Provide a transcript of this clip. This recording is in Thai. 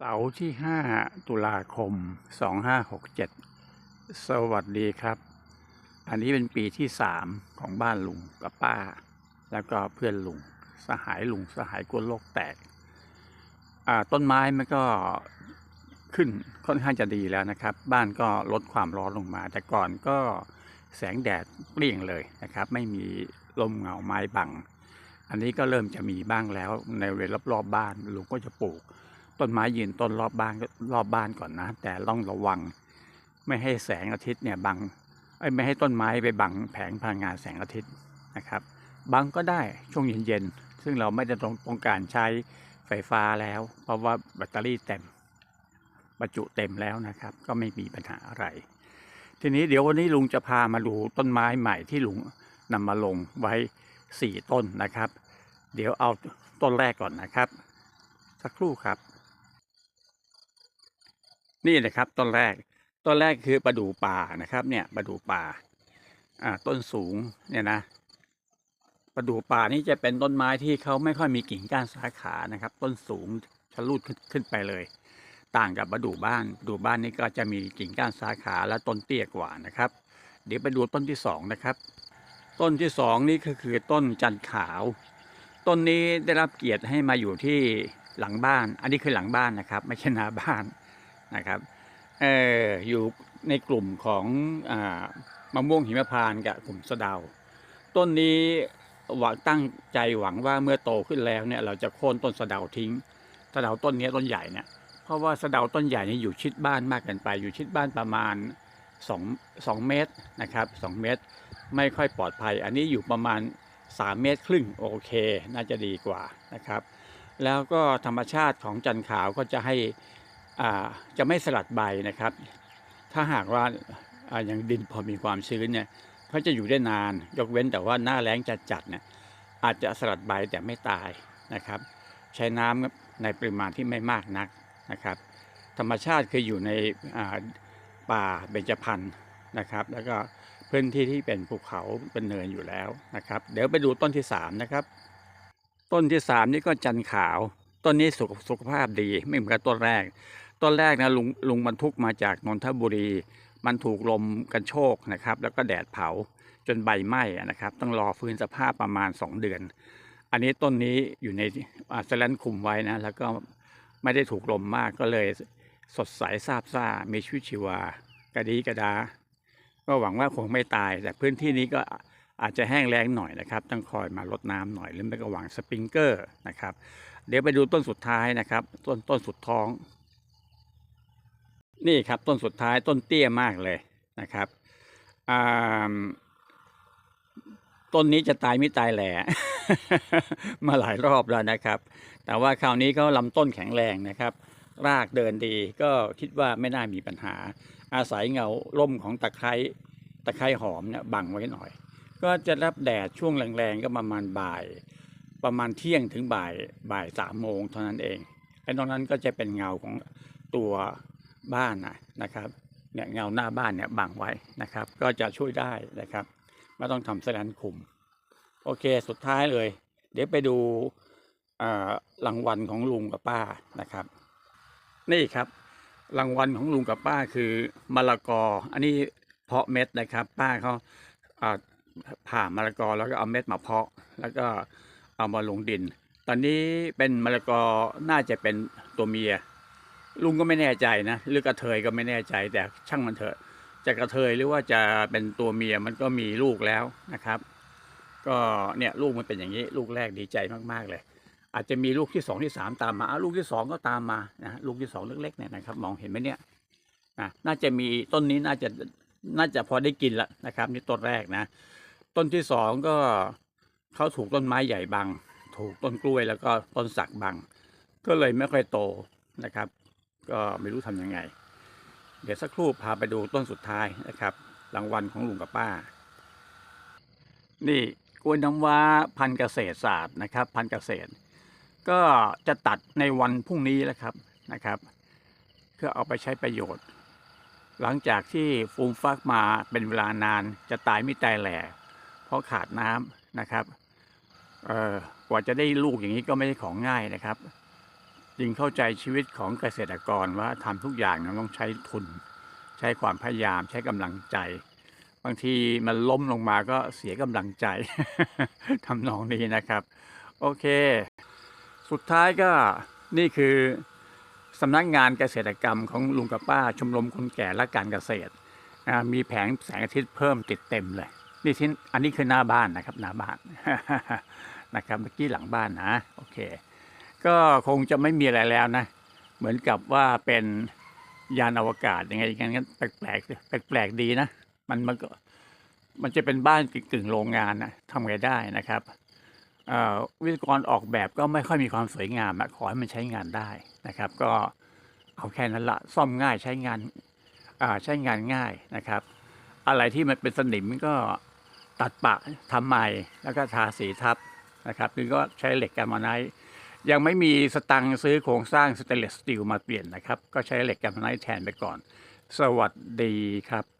เสาร์ที่ 5 ตุลาคม 2567 สวัสดีครับ อันนี้เป็นปีที่ 3 ของบ้านลุงกับป้า แล้วก็เพื่อนลุง สหายลุง สหายกลัวโลกแตก ต้นไม้มันก็ขึ้นค่อนข้างจะดีแล้วนะครับ บ้านก็ลดความร้อนลงมา แต่ก่อนก็แสงแดดเปรี้ยงเลยนะครับ ไม่มีลมเงาไม้บัง อันนี้ก็เริ่มจะมีบ้างแล้วในเวลารอบๆบ้านลุงก็จะปลูก ต้นไม้ยืนต้นรอบบ้านรอบบ้านก่อนนะ แต่ต้องระวังไม่ให้แสงอาทิตย์เนี่ยบังไม่ให้ต้นไม้ไปบังแผงพลังงานแสงอาทิตย์นะครับบังก็ได้ช่วงเย็นๆซึ่งเราไม่ได้ต้องต้องการใช้ไฟฟ้าแล้ว เพราะว่าแบตเตอรี่เต็มบรรจุเต็มแล้วนะครับ ก็ไม่มีปัญหาอะไร ทีนี้เดี๋ยววันนี้ลุงจะพามาดูต้นไม้ใหม่ที่ลุงนำมาลงไว้สี่ต้นนะครับ เดี๋ยวเอาต้นแรกก่อนนะครับ สักครู่ครับ นี่นะครับต้นแรก ต้นแรกคือประดู่ป่านะครับ เนี่ยประดู่ป่า อ่า ต้นสูงเนี่ยนะประดู่ป่านี่จะเป็นต้นไม้ที่เขาไม่ค่อยมีกิ่งก้านสาขานะครับ ต้นสูงทะลุขึ้นขึ้นไปเลย ต่างกับประดู่บ้านประดู่บ้านนี่ก็จะมีกิ่งก้านสาขาและต้นเตี้ยกว่านะครับ เดี๋ยวไปดูต้นที่สองนะครับ ต้นที่สองนี่ก็คือต้นจันขาว ต้นนี้ได้รับเกียรติให้มาอยู่ที่หลังบ้าน อันนี้คือหลังบ้านนะครับ ไม่ใช่หน้าบ้าน นะครับเอออยู่ในกลุ่มของอามะม่วงหิมพานต์กับกลุ่มสะเดา ต้นนี้หวังตั้งใจหวังว่าเมื่อโตขึ้นแล้วเนี่ยเราจะโค่นต้นสะเดาทิ้งสะเดาต้นนี้ต้นใหญ่เนี่ยเพราะว่าสะเดาต้นใหญ่นี่อยู่ชิดบ้านมากเกินไป อยู่ชิดบ้านประมาณ2 2เมตรนะครับ2เมตรไม่ค่อยปลอดภัย อันนี้อยู่ประมาณ 3 เมตรครึ่งโอเค น่าจะดีกว่านะครับ แล้วก็ธรรมชาติของจันขาวก็จะให้ จะไม่สลัดใบนะครับ ถ้าหากว่าอย่างดินพอมีความชื้นเนี่ยเขาจะอยู่ได้นาน ยกเว้นแต่ว่าหน้าแล้งจัดๆเนี่ยอาจจะสลัดใบแต่ไม่ตายนะครับ ใช้น้ำในปริมาณที่ไม่มากนักนะครับ ธรรมชาติคืออยู่ในป่าเบญจพรรณนะครับ แล้วก็พื้นที่ที่เป็นภูเขาเป็นเนินอยู่แล้วนะครับ เดี๋ยวไปดูต้นที่สามนะครับ ต้นที่สามนี่ก็จันขาว ต้นนี้สุขสุขภาพดีไม่เหมือนกับต้นแรก ต้นแรกนะลุงลุงบรรทุกมาจากนนทบุรี มันถูกลมกันโชกนะครับ แล้วก็แดดเผาจนใบไหม้นะครับ ต้องรอฟื้นสภาพประมาณ 2 เดือน อันนี้ต้นนี้อยู่ในอ่าสแลนคุมไว้นะ แล้วก็ไม่ได้ถูกลมมากก็เลยสดใสซาบซ่ามีชีวิตชีวากระดีกระดา ก็หวังว่าคงไม่ตาย แต่พื้นที่นี้ก็อาจจะแห้งแล้งหน่อยนะครับ ต้องคอยมารดน้ำหน่อยหรือไม่ก็หวังสปริงเกอร์นะครับ เดี๋ยวไปดูต้นสุดท้ายนะครับ ต้นต้นสุดท้อง นี่ครับต้นสุดท้ายต้นเตี้ยมากเลยนะครับต้นนี้จะตายไม่ตายแหล่มาหลายรอบแล้วนะครับ แต่ว่าคราวนี้ก็ลำต้นแข็งแรงนะครับ รากเดินดีก็คิดว่าไม่น่ามีปัญหา อาศัยเงาร่มของตะไคร้ตะไคร้หอมเนี่ยบังไว้หน่อย ก็จะรับแดดช่วงแรงๆก็ประมาณบ่าย ประมาณเที่ยงถึงบ่ายบ่ายสามโมงเท่านั้นเองไอ้ตรงนั้นก็จะเป็นเงาของตัว บ้านนะนะครับเนี่ยเงาหน้าบ้านเนี่ยบังไว้นะครับ ก็จะช่วยได้นะครับ ไม่ต้องทำสแลนคุม โอเคสุดท้ายเลย เดี๋ยวไปดูรางวัลของลุงกับป้านะครับ นี่ครับรางวัลของลุงกับป้าคือมะละกอ อันนี้เพาะเม็ดนะครับ ป้าเขาอ่าผ่ามะละกอแล้วก็เอาเม็ดมาเพาะ แล้วก็เอามาลงดิน ตอนนี้เป็นมะละกอน่าจะเป็นตัวเมีย ลุงก็ไม่แน่ใจนะหรือกระเทยก็ไม่แน่ใจแต่ช่างมันเถอะจะกระเทยหรือว่าจะเป็นตัวเมียมันก็มีลูกแล้วนะครับ ก็เนี่ยลูกมันเป็นอย่างนี้ ลูกแรกดีใจมากๆเลย อาจจะมีลูกที่สองที่สามตามมาอะลูกที่สองก็ตามมานะลูกที่สองเล็กๆเนี่ยนะครับ มองเห็นไหมเนี่ยนะน่าจะมีต้นนี้น่าจะน่าจะพอได้กินละนะครับนี่ต้นแรกนะ ต้นที่สองก็เขาถูกต้นไม้ใหญ่บัง ถูกต้นกล้วยแล้วก็ต้นสักบัง ก็เลยไม่ค่อยโตนะครับ ก็ไม่รู้ทำยังไง เดี๋ยวสักครู่พาไปดูต้นสุดท้ายนะครับ รางวัลของลุงกับป้า นี่กล้วยน้ำว้าพันธุ์เกษตรศาสตร์นะครับ พันธุ์เกษตร ก็จะตัดในวันพรุ่งนี้แล้วครับนะครับเพื่อเอาไปใช้ประโยชน์ หลังจากที่ฟูมฟักมาเป็นเวลานานจะตายไม่ตายแหล่เพราะขาดน้ำนะครับเอ่อกว่าจะได้ลูกอย่างนี้ก็ไม่ใช่ของง่ายนะครับ จึงเข้าใจชีวิตของเกษตรกรว่าทำทุกอย่างมันต้องใช้ทุน ใช้ความพยายามใช้กำลังใจ บางทีมันล้มลงมาก็เสียกำลังใจทำนองนี้นะครับ โอเค สุดท้ายก็นี่คือสำนักงานเกษตรกรรมของลุงกับป้าชมรมคนแก่และการเกษตร มีแผงแสงอาทิตย์เพิ่มติดเต็มเลยนี่ที่อันนี้คือหน้าบ้านนะครับหน้าบ้านนะครับเมื่อกี้หลังบ้านนะโอเค ก็คงจะไม่มีอะไรแล้วนะ เหมือนกับว่าเป็นยานอวกาศยังไงอย่างนั้นแปลกๆแปลกดีนะ มันมันก็มันจะเป็นบ้านกึ่งโรงงานนะทำไงได้นะครับวิศวกรออกแบบก็ไม่ค่อยมีความสวยงามอะขอให้มันใช้งานได้นะครับ ก็เอาแค่นั้นละซ่อมง่ายใช้งานใช้งานง่ายนะครับ อะไรที่มันเป็นสนิมก็ตัดปะทำใหม่แล้วก็ทาสีทับนะครับคือก็ใช้เหล็กแกรมาไนท์ ยังไม่มีสตังค์ซื้อโครงสร้างสเตนเลสสตีลมาเปลี่ยนนะครับ ก็ใช้เหล็กแกรมไนท์แทนไปก่อน สวัสดีครับ